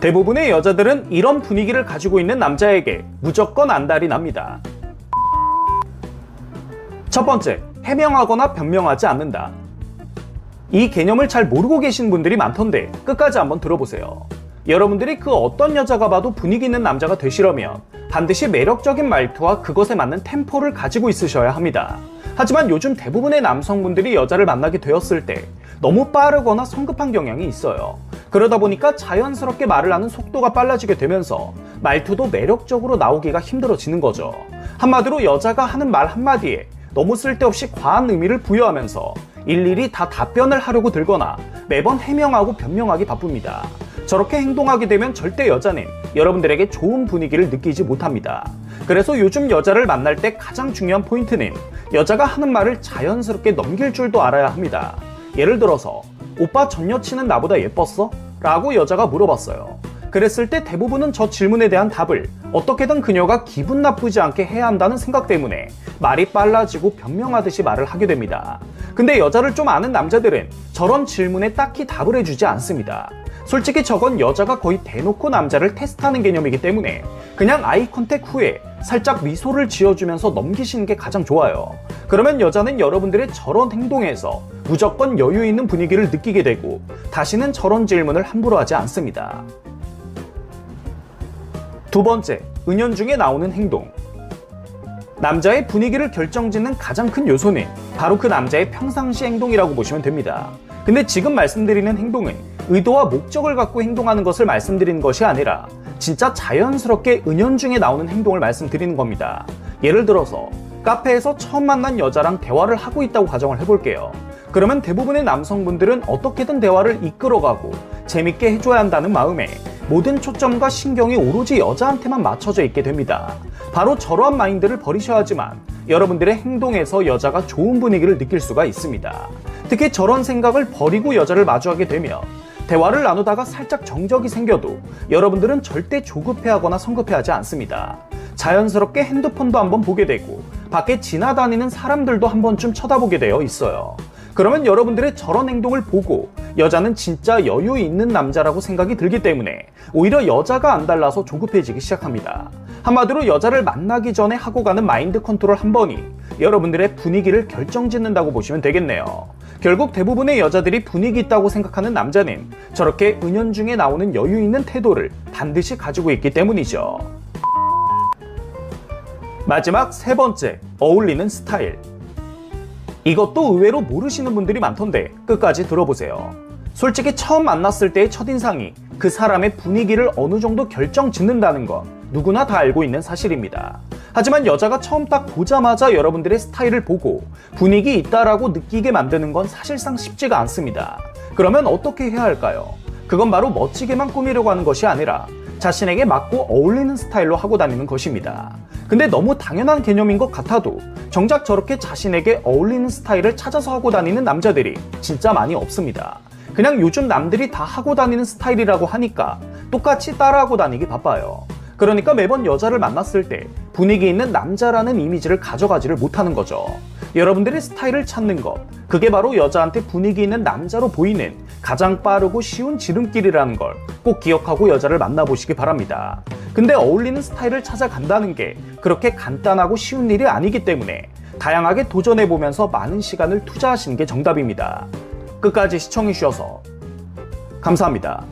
대부분의 여자들은 이런 분위기를 가지고 있는 남자에게 무조건 안달이 납니다. 첫 번째, 해명하거나 변명하지 않는다. 이 개념을 잘 모르고 계신 분들이 많던데 끝까지 한번 들어보세요. 여러분들이 그 어떤 여자가 봐도 분위기 있는 남자가 되시려면 반드시 매력적인 말투와 그것에 맞는 템포를 가지고 있으셔야 합니다. 하지만 요즘 대부분의 남성분들이 여자를 만나게 되었을 때 너무 빠르거나 성급한 경향이 있어요. 그러다 보니까 자연스럽게 말을 하는 속도가 빨라지게 되면서 말투도 매력적으로 나오기가 힘들어지는 거죠. 한마디로 여자가 하는 말 한마디에 너무 쓸데없이 과한 의미를 부여하면서 일일이 다 답변을 하려고 들거나 매번 해명하고 변명하기 바쁩니다. 저렇게 행동하게 되면 절대 여자는 여러분들에게 좋은 분위기를 느끼지 못합니다. 그래서 요즘 여자를 만날 때 가장 중요한 포인트는 여자가 하는 말을 자연스럽게 넘길 줄도 알아야 합니다. 예를 들어서 오빠 전 여친은 나보다 예뻤어? 라고 여자가 물어봤어요. 그랬을 때 대부분은 저 질문에 대한 답을 어떻게든 그녀가 기분 나쁘지 않게 해야 한다는 생각 때문에 말이 빨라지고 변명하듯이 말을 하게 됩니다. 근데 여자를 좀 아는 남자들은 저런 질문에 딱히 답을 해주지 않습니다. 솔직히 저건 여자가 거의 대놓고 남자를 테스트하는 개념이기 때문에 그냥 아이 컨택 후에 살짝 미소를 지어주면서 넘기시는 게 가장 좋아요. 그러면 여자는 여러분들의 저런 행동에서 무조건 여유 있는 분위기를 느끼게 되고 다시는 저런 질문을 함부로 하지 않습니다. 두 번째, 은연중에 나오는 행동. 남자의 분위기를 결정짓는 가장 큰 요소는 바로 그 남자의 평상시 행동이라고 보시면 됩니다. 근데 지금 말씀드리는 행동은 의도와 목적을 갖고 행동하는 것을 말씀드리는 것이 아니라 진짜 자연스럽게 은연중에 나오는 행동을 말씀드리는 겁니다. 예를 들어서 카페에서 처음 만난 여자랑 대화를 하고 있다고 가정을 해볼게요. 그러면 대부분의 남성분들은 어떻게든 대화를 이끌어가고 재밌게 해줘야 한다는 마음에 모든 초점과 신경이 오로지 여자한테만 맞춰져 있게 됩니다. 바로 저러한 마인드를 버리셔야 하지만 여러분들의 행동에서 여자가 좋은 분위기를 느낄 수가 있습니다. 특히 저런 생각을 버리고 여자를 마주하게 되면 대화를 나누다가 살짝 정적이 생겨도 여러분들은 절대 조급해하거나 성급해하지 않습니다. 자연스럽게 핸드폰도 한번 보게 되고 밖에 지나다니는 사람들도 한 번쯤 쳐다보게 되어 있어요. 그러면 여러분들의 저런 행동을 보고 여자는 진짜 여유 있는 남자라고 생각이 들기 때문에 오히려 여자가 안 달라서 조급해지기 시작합니다. 한마디로 여자를 만나기 전에 하고 가는 마인드 컨트롤 한 번이 여러분들의 분위기를 결정짓는다고 보시면 되겠네요. 결국 대부분의 여자들이 분위기 있다고 생각하는 남자는 저렇게 은연중에 나오는 여유 있는 태도를 반드시 가지고 있기 때문이죠. 마지막 세 번째, 어울리는 스타일. 이것도 의외로 모르시는 분들이 많던데 끝까지 들어보세요. 솔직히 처음 만났을 때의 첫인상이 그 사람의 분위기를 어느 정도 결정 짓는다는 건 누구나 다 알고 있는 사실입니다. 하지만 여자가 처음 딱 보자마자 여러분들의 스타일을 보고 분위기 있다라고 느끼게 만드는 건 사실상 쉽지가 않습니다. 그러면 어떻게 해야 할까요? 그건 바로 멋지게만 꾸미려고 하는 것이 아니라 자신에게 맞고 어울리는 스타일로 하고 다니는 것입니다. 근데 너무 당연한 개념인 것 같아도 정작 저렇게 자신에게 어울리는 스타일을 찾아서 하고 다니는 남자들이 진짜 많이 없습니다. 그냥 요즘 남들이 다 하고 다니는 스타일이라고 하니까 똑같이 따라하고 다니기 바빠요. 그러니까 매번 여자를 만났을 때 분위기 있는 남자라는 이미지를 가져가지를 못하는 거죠. 여러분들의 스타일을 찾는 것, 그게 바로 여자한테 분위기 있는 남자로 보이는 가장 빠르고 쉬운 지름길이라는 걸 꼭 기억하고 여자를 만나보시기 바랍니다. 근데 어울리는 스타일을 찾아간다는 게 그렇게 간단하고 쉬운 일이 아니기 때문에 다양하게 도전해보면서 많은 시간을 투자하시는 게 정답입니다. 끝까지 시청해주셔서 감사합니다.